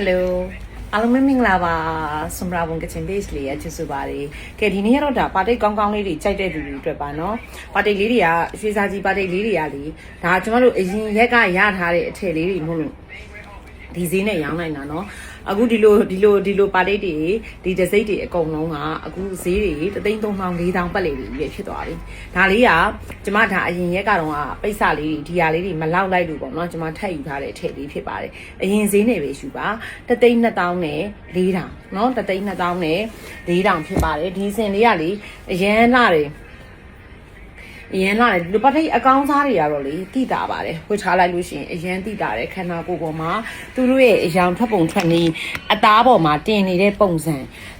Hello အားလုံးပဲမင်္ဂလာပါဆွမ်ဘရာဘုံကချင် base လေးရချစ်စုပါတယ်ကဲဒီနေ့ကတော့ဒါပါတိတ်ကောင်းကောင်းလေးတွေကြိုက်တဲ့သူတွေအတွက်ပါနော်ပါတိတ်လေးတွေကရွှေစာကြီးပါတိတ်လေးတွေကလေဒါကျမတို့အရင်ရက်ကရထားတဲ့အထည်လေးတွေမို့လို့ ဒီဈေးနဲ့ရောင်းနိုင်တာနော်အခုဒီလိုဒီလိုဒီလိုပါတိတ်တွေဒီဒစိတ်တွေအကုန်လုံးကအခုဈေးတွေ3သိန်း3000 4000ပတ်လေတွေပြည့်ဖြစ်သွားပြီဒါလေးကကျမဒါအရင်ရက်ကတော့ကပိတ်စလေးတွေဒီဟာလေးတွေမလောက်လိုက်လို့ပေါ့နော်ကျမထပ်ယူထားတဲ့အထည်လေးဖြစ်ပါတယ်အရင်ဈေးနဲ့ပဲယူပါ3သိန်း2000နဲ့4000နော်3သိန်း2000နဲ့4000ဖြစ်ပါတယ်ဒီစင်လေးကလေအရန်လာတယ် အရန်လာတယ်ဒီလိုပတ်ထိတ်အကောင်းစားတွေကတော့လေတိတာပါတယ်ဝှချလိုက်လို့ရှိရင်အရန်တိတာတယ်ခန္ဓာကိုယ်ပေါ်မှာသူတို့ရဲ့အယောင်ထွက်ပုံထွက်နည်းအသားပေါ်မှာတင်နေတဲ့ပုံစံ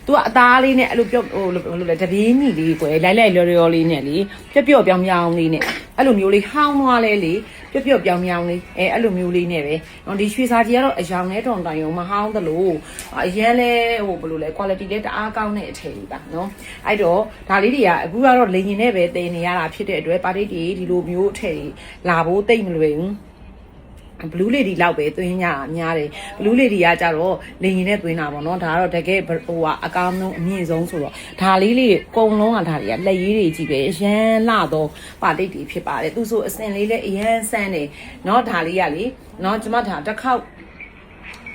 သူကအသားလေးနဲ့အဲ့လိုပြော့ဟိုလိုလိုလဲတပြေးညီလေးကွယ်လိုက်လိုက်လော်လော်လေးနဲ့လေပျော့ပျော့ပြောင်းပြောင်းလေးနဲ့အဲ့လိုမျိုးလေးဟောင်းသွားလဲလေ ပျော့ပျော့ပြောင်းပြောင်းလေးအဲအဲ့လိုမျိုးလေးနဲ့ပဲဒီရွှေစာကြီးကတော့အယောင်နဲ့တုံတိုင်ရုံမဟောင်းသလိုအရန်လဲဟိုဘယ်လိုလဲ quality လဲတအားကောင်းတဲ့အထည်လေးပါနော်အဲ့တော့ဒါလေးတွေကအခုကတော့လေရင်နဲ့ပဲတင်နေရတာဖြစ်တဲ့အတွက်ပါတိတ်တွေဒီလိုမျိုးအထည်လာဖို့တိတ်မလွယ်ဘူး ဘလူးလေဒီလောက်ပဲသွင်းကြတာများတယ်ဘလူးလေဒီကကြတော့လင်ရင်နဲ့သွင်းတာပေါ့နော်ဒါကတော့တကယ်ဟိုကအကောင်းဆုံးအမြင့်ဆုံးဆိုတော့ဒါလေးလေးအကုန်လုံးကဒါတွေကလက်ရည်တွေကြီးပဲရမ်းလာတော့ပါတိတ်တွေဖြစ်ပါတယ်သူဆိုအစင်လေးလည်းအရန်ဆန်းတယ်เนาะဒါလေးကလေเนาะကျွန်မဒါတစ်ခေါက်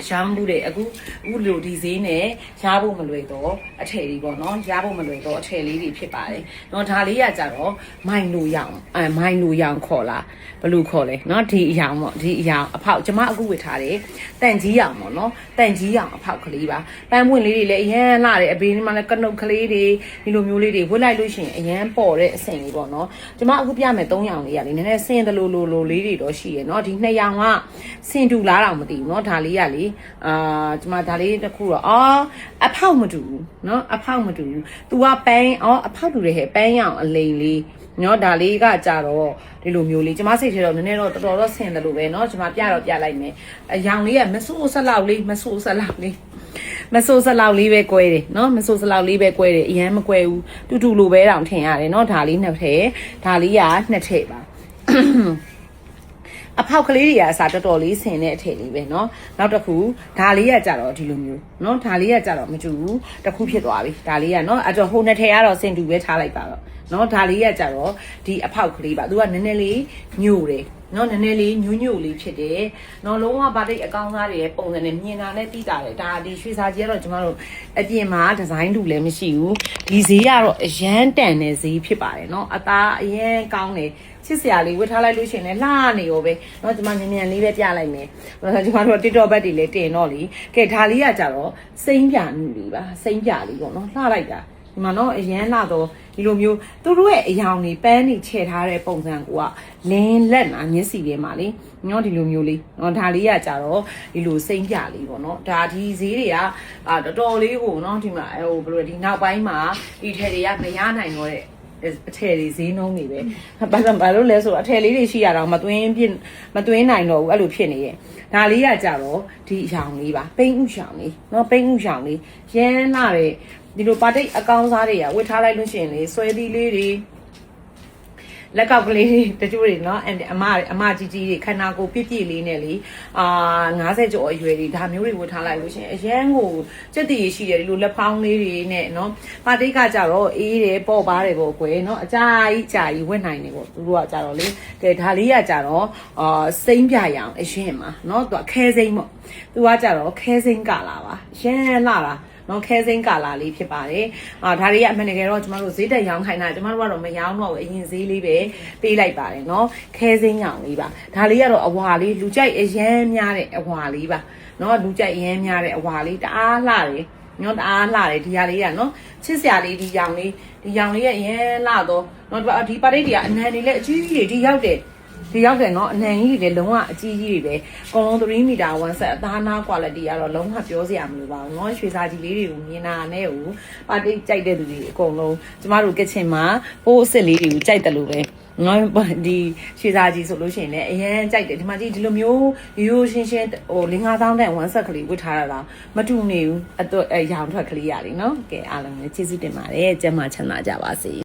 ရောင်းမှုတယ်အခုအခုလိုဒီဈေးနဲ့ရဖို့မလွယ်တော့အထည်လေးပေါ့နော်ရဖို့မလွယ်တော့အထည်လေးတွေဖြစ်ပါတယ်။နော်ဒါလေးကကြတော့မိုင်လိုရောင်အဲမိုင်လိုရောင်ခေါ်လားဘယ်လိုခေါ်လဲနော်ဒီအရောင်ပေါ့ဒီအရောင်အဖောက်ကျွန်မအခုဝတ်ထားတယ်တန်ကြီးရောင်ပေါ့နော်တန်ကြီးရောင်အဖောက်ကလေးပါပန်းပွင့်လေးတွေလည်းအရန်လာတယ်အဘေးမှာလည်းကနုတ်ကလေးတွေဒီလိုမျိုးလေးတွေဝတ်လိုက်လို့ရှိရင်အရန်ပေါ်တဲ့အဆင်လေးပေါ့နော်ကျွန်မအခုပြမယ်၃ရောင်လေးရလေးနည်းနည်းဆင်းတယ်လို့လို့လို့လေးတွေတော့ရှိရယ်နော်ဒီနှစ်ရောင်ကဆင်တူလားတော့မသိဘူးနော်ဒါလေးကလေအာကျွန်မဒါလေးတစ်ခုတော့အော်အဖောက်မတူဘူးနော်အဖောက်မတူဘူး तू ကပန်းအော်အဖောက်တူတယ်ဟဲ့ပန်းရောင်အလိန်လေးနော်ဒါလေးကကြတော့ဒီလိုမျိုးလေးကျမစိတ်ထဲတော့နည်းနည်းတော့တော်တော်တော့ဆင်တယ်လို့ပဲเนาะကျမပြတော့ပြလိုက်မယ်အရောင်လေးကမဆိုးဆက်လောက်လေးမဆိုးဆက်လောက်လေးမဆိုးဆက်လောက်လေးပဲ꿰တယ်เนาะမဆိုးဆက်လောက်လေးပဲ꿰တယ်အရန်မ꿰ဘူးတူတူလိုပဲတောင်ထင်ရတယ်เนาะဒါလေးနှစ်ထည့်ဒါလေးကနှစ်ထည့်ပါ အဖောက်ကလေးတွေကအစားတော်တော်လေးဆင်တဲ့အထည်လေးပဲเนาะနောက်တစ်ခုဒါလေးကကြတော့ဒီလိုမျိုးเนาะဒါလေးကကြတော့မတူဘူးတစ်ခုဖြစ်သွားပြီဒါလေးကเนาะအဲ့တော့ဟိုနှစ်ထည်ကတော့ဆင်တူပဲထားလိုက်ပါတော့เนาะဒါလေးကကြတော့ဒီအဖောက်ကလေးပါသူကနည်းနည်းလေးညို့တယ် နော်နည်းနည်းလေးညွညွလေးဖြစ်တယ်။နော်လုံးဝဗာတိတ်အကောင်းသားတွေရဲ့ပုံစံနဲ့မြင်တာနဲ့တိတာတယ်။ဒါဒီရွှေစာကြီးကတော့ကျမတို့အပြင်မှာဒီဇိုင်းတူလည်းမရှိဘူး။ဒီဈေးကတော့အရန်တန်တဲ့ဈေးဖြစ်ပါတယ်နော်။အသားအရန်ကောင်းတယ်။ချစ်စရာလေးဝတ်ထားလိုက်လို့ရှိရင်လည်းလှနေရောပဲเนาะဒီမှာမြန်မြန်လေးပဲပြလိုက်မယ်။ဘာလို့ဒီမှာတော့ TikTok ဘက်တွေလည်းတင်တော့လीကဲဒါလေးကကြတော့စိမ့်ပြနူလေးပါစိမ့်ပြလေးပေါ့နော်လှလိုက်တာ ဒီမှာတော့အရန်လှတော့ဒီလိုမျိုးသူတို့ရဲ့အယောင်တွေပန်းတွေခြေထားတဲ့ပုံစံကိုကလင်းလက်နာမျက်စိထဲမှာလေညောဒီလိုမျိုးလေးเนาะဒါလေးကကြတော့ဒီလိုစိမ့်ပြလေးပေါ့เนาะဒါဒီဈေးတွေကအာတော်တော်လေးကိုเนาะဒီမှာဟိုဘယ်လိုလဲဒီနောက်ပိုင်းမှာဒီထဲတွေကမရနိုင်တော့တဲ့ အထည်တွေဈေးနှုန်းတွေပဲဘာလို့ဘာလို့လဲဆိုတော့အထည်လေးတွေရှိရတော့မသွင်းပြမသွင်းနိုင်တော့ဘူးအဲ့လိုဖြစ်နေရဲ့ဒါလေးကကြတော့ဒီရောင်လေးပါပိန်းဥရောင်လေးเนาะပိန်းဥရောင်လေးရမ်းလာတဲ့ ဒီလိုပါတိတ်အကောင်စားတွေကဝတ်ထားလိုက်လို့ရှိရင်လေဆွဲသီးလေးတွေလက်ကောက်ကလေးတွေတချို့တွေနော်အမအမကြီးကြီးတွေခန္ဓာကိုယ်ပြည့်ပြည့်လေးနဲ့လေအာ90ကျော်အရွယ်တွေဒါမျိုးတွေဝတ်ထားလိုက်လို့ရှင်အရန်ကိုစက်တည်ရှိတယ်ဒီလိုလက်ဖောင်းလေးတွေနဲ့နော်ပါတိတ်ကကြတော့အေးတယ်ပေါ့ပါတယ်ပေါ့ကွယ်နော်အကြာကြီးကြာကြီးဝတ်နိုင်တယ်ပေါ့သူတို့ကကြတော့လေကဲဒါလေးကကြတော့အာစိမ့်ပြရအောင်အရင်မှာနော်သူကခဲစိမ့်ပေါ့သူကကြတော့ခဲစိမ့်ကလာပါရန်လာတာ နော်ခဲစိမ်းကာလာလေးဖြစ်ပါတယ်။အာဒါတွေကအမှန်တကယ်တော့ကျမတို့ဈေးတက်ရောင်းခိုင်းတာကျမတို့ကတော့မရောင်းတော့ဘူးအရင်ဈေးလေးပဲပေးလိုက်ပါတယ်နော်။ခဲစိမ်းရောင်လေးပါ။ဒါလေးကတော့အဝါလေးလူကြိုက်အရန်များတဲ့အဝါလေးပါ။နော်လူကြိုက်အရန်များတဲ့အဝါလေးတအားလှတယ်။နော်တအားလှတယ်ဒီဟာလေးကနော်ချစ်စရာလေးဒီရောင်လေးဒီရောင်လေးရဲ့အရန်လှတော့နော်ဒီပါရိတ်တွေကအနံတွေလည်းအကြီးကြီးတွေဒီရောက်တယ် ဒီရောက်တယ်နော်အနှံကြီးတွေလည်းလုံးဝအကြီးကြီးတွေပဲအကုန်လုံး3မီတာ1ဆက်အသားနာ quality ကတော့လုံးဝပြောစရာမလိုပါဘူးเนาะရွှေစာကြီးလေးတွေကိုမြင်တာနဲ့ဟိုပါတိတ်ကြိုက်တဲ့သူတွေအကုန်လုံးကျမတို့ကချင်မှာပိုးအစ်စ်လေးတွေကိုကြိုက်တယ်လို့ပဲနော်ဒီရွှေစာကြီးဆိုလို့ရှိရင်လည်းအရင်ကြိုက်တယ်ဒီမှာကြည့်ဒီလိုမျိုးရိုးရိုးရှင်းရှင်းဟို5000တန်1ဆက်ကလေးဝတ်ထားတာတော့မတူနေဘူးအတော့ရောင်ထွက်ကလေးရလीเนาะကဲအားလုံးလည်းကျေးဇူးတင်ပါတယ်ကျမ်းမာချမ်းသာကြပါစေ